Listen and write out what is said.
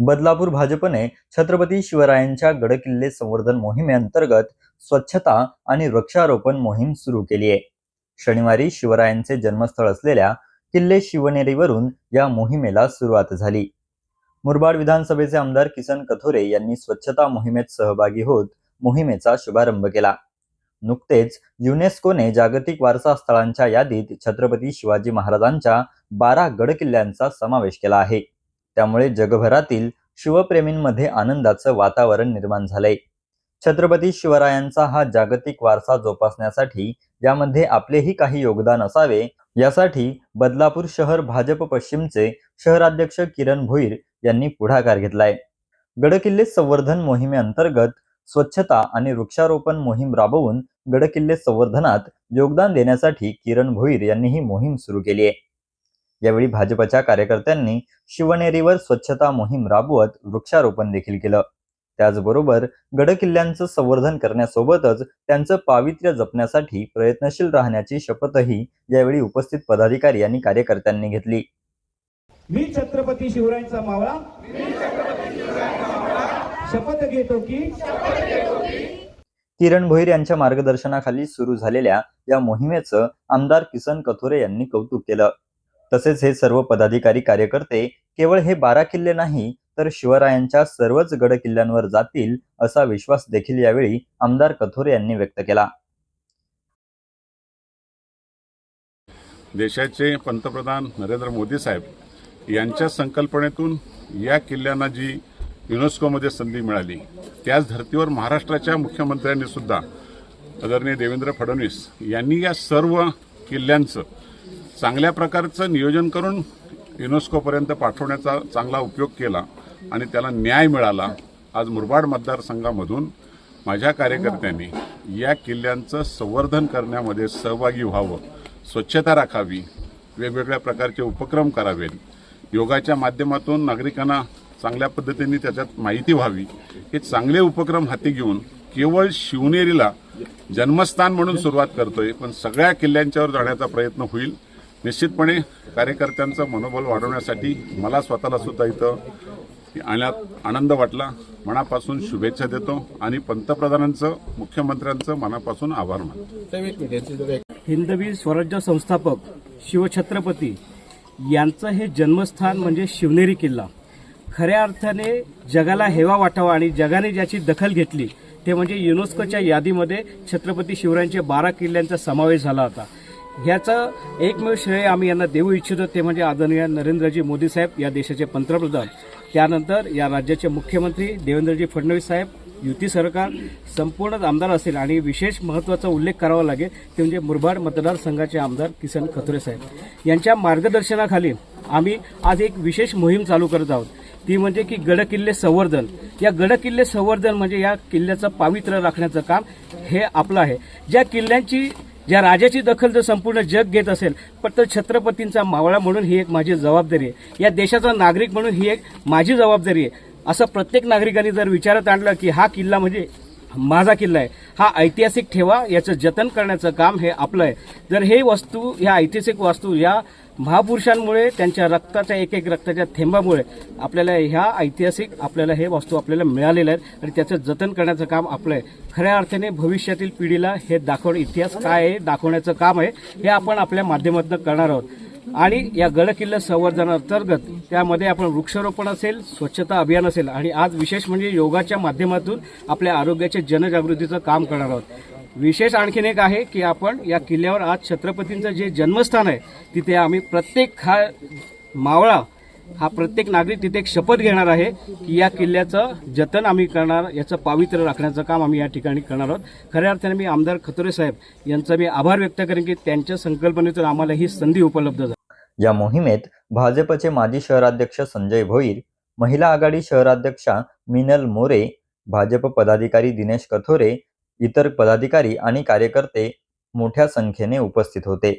बदलापूर भाजपने छत्रपती शिवरायांच्या गडकिल्ले संवर्धन मोहिमेअंतर्गत स्वच्छता आणि वृक्षारोपण मोहीम सुरू केली आहे. शनिवारी शिवरायांचे जन्मस्थळ असलेल्या किल्ले शिवनेरीवरून या मोहिमेला सुरुवात झाली. मुरबाड विधानसभेचे आमदार किसन कथोरे यांनी स्वच्छता मोहिमेत सहभागी होत मोहिमेचा शुभारंभ केला. नुकतेच युनेस्कोने जागतिक वारसा स्थळांच्या यादीत छत्रपती शिवाजी महाराजांच्या बारा गडकिल्ल्यांचा समावेश केला आहे. त्यामुळे जगभरातील शिवप्रेमींमध्ये आनंदाचं वातावरण निर्माण झालंय. छत्रपती शिवरायांचा हा जागतिक वारसा जोपासण्यासाठी यामध्ये आपलेही काही योगदान असावे यासाठी बदलापूर शहर भाजप पश्चिमचे शहराध्यक्ष किरण भोईर यांनी पुढाकार घेतलाय. गडकिल्ले संवर्धन मोहिमेअंतर्गत स्वच्छता आणि वृक्षारोपण मोहीम राबवून गडकिल्ले संवर्धनात योगदान देण्यासाठी किरण भोईर यांनी ही मोहीम सुरू केली आहे. यावेळी भाजपच्या कार्यकर्त्यांनी शिवनेरीवर स्वच्छता मोहीम राबवत वृक्षारोपण देखील केलं. त्याचबरोबर गडकिल्ल्यांचं संवर्धन करण्यासोबतच त्यांचं पावित्र्य जपण्यासाठी प्रयत्नशील राहण्याची शपथही यावेळी उपस्थित पदाधिकारी आणि कार्यकर्त्यांनी घेतली. मी छत्रपती शिवरायांचा मावळा. शपथ घेतो की किरण भोईर यांच्या मार्गदर्शनाखाली सुरू झालेल्या या मोहिमेचं आमदार किसन कथोरे यांनी कौतुक केलं. तसेच हे सर्व पदाधिकारी कार्यकर्ते केवळ हे बारा किल्ले नाही तर शिवरायांच्या सर्वच गड किल्ल्यांवर जातील असा विश्वास देखील यावेळी आमदार कथोरे यांनी व्यक्त केला. देशाचे पंतप्रधान नरेंद्र मोदी साहेब यांच्या संकल्पनेतून या किल्ल्यांना जी युनेस्कोमध्ये संधी मिळाली त्याच धर्तीवर महाराष्ट्राच्या मुख्यमंत्र्यांनी सुद्धा आदरणीय देवेंद्र फडणवीस यांनी या सर्व किल्ल्यांचं चांगल्या प्रकारचं नियोजन करून युनेस्कोपर्यंत पाठवण्याचा चांगला उपयोग केला आणि त्याला न्याय मिळाला आज मुरबाड मतदारसंघामधून माझ्या कार्यकर्त्यांनी या किल्ल्यांचं संवर्धन करण्यामध्ये सहभागी व्हावं स्वच्छता राखावी वेगवेगळ्या प्रकारचे उपक्रम करावेत. योगाच्या माध्यमातून नागरिकांना चांगल्या पद्धतीने त्याच्यात माहिती व्हावी. हे चांगले उपक्रम हाती घेऊन केवळ शिवनेरीला जन्मस्थान म्हणून सुरुवात करतोय पण सगळ्या किल्ल्यांच्यावर जाण्याचा प्रयत्न होईल. निश्चितपणे कार्यकर्त्यांचं मनोबल वाढवण्यासाठी मला स्वतःला सुद्धा इथं आणण्यात आनंद वाटला. मनापासून शुभेच्छा देतो आणि पंतप्रधानांचं मुख्यमंत्र्यांचं मनापासून आभार मानतो. हिंदवी स्वराज्य संस्थापक शिवछत्रपती यांचं हे जन्मस्थान म्हणजे शिवनेरी किल्ला. खऱ्या अर्थाने जगाला हेवा वाटावा आणि जगाने ज्याची दखल घेतली ते म्हणजे युनेस्कोच्या यादीमध्ये छत्रपती शिवरायांच्या बारा किल्ल्यांचा समावेश झाला होता. ह्याचं एकमेव श्रेय आम्ही यांना देऊ इच्छितो ते म्हणजे आदरणीय नरेंद्रजी मोदी साहेब या देशाचे पंतप्रधान. त्यानंतर या राज्याचे मुख्यमंत्री देवेंद्रजी फडणवीस साहेब युती सरकार संपूर्ण आमदार असेल आणि विशेष महत्त्वाचा उल्लेख करावा लागेल ते म्हणजे मुरबाड मतदारसंघाचे आमदार किसन खतुरे साहेब. यांच्या मार्गदर्शनाखाली आम्ही आज एक विशेष मोहीम चालू करत आहोत. ती म्हणजे की गडकिल्ले संवर्धन. या गडकिल्ले संवर्धन म्हणजे या किल्ल्याचं पावित्र्य राखण्याचं काम हे आपलं आहे. ज्या किल्ल्यांची ज्या राजाची दखल जर संपूर्ण जग घेत असेल पण तर छत्रपतींचा मावळा म्हणून ही एक माझी जबाबदारी आहे. या देशाचा नागरिक म्हणून ही एक माझी जबाबदारी आहे. असं प्रत्येक नागरिकांनी जर विचारात आणलं की हा किल्ला म्हणजे माझा किल्ला आहे. हा ऐतिहासिक ठेवा याचं जतन करण्याचं काम हे आपलं आहे. जर हे वस्तू ह्या ऐतिहासिक वास्तू या महापुरुषांमुळे त्यांच्या रक्ताच्या एक एक रक्ताच्या थेंबामुळे आपल्याला ह्या ऐतिहासिक आपल्याला हे वस्तू आपल्याला मिळालेल्या आहेत आणि त्याचं जतन करण्याचं काम आपलं आहे. खऱ्या अर्थाने भविष्यातील पिढीला हे दाखवणं इतिहास काय आहे दाखवण्याचं काम आहे हे आपण आपल्या माध्यमातून करणार आहोत. आणि या गडकिल्ला संवर्धनांतर्गत त्यामध्ये आपण वृक्षारोपण असेल स्वच्छता अभियान असेल आणि आज विशेष म्हणजे योगाच्या माध्यमातून आपल्या आरोग्याच्या जनजागृतीचं काम करणार आहोत. विशेष आणखीन एक आहे की आपण या किल्ल्यावर आज छत्रपतींचं जे जन्मस्थान आहे तिथे आम्ही प्रत्येक हा मावळा हा प्रत्येक नागरिक तिथे एक शपथ घेणार आहे की या किल्ल्याचं जतन आम्ही करणार याचं पावित्र्य राखण्याचं काम आम्ही या ठिकाणी करणार आहोत. खऱ्या अर्थाने मी आमदार खतुरे साहेब यांचा मी आभार व्यक्त करेन की त्यांच्या संकल्पनेतून आम्हाला ही संधी उपलब्ध झाली. या मोहिमेत भाजपचे माजी शहराध्यक्ष संजय भोईर महिला आघाडी शहराध्यक्षा मिनल मोरे भाजप पदाधिकारी दिनेश कथोरे इतर पदाधिकारी आणि कार्यकर्ते मोठ्या संख्येने उपस्थित होते.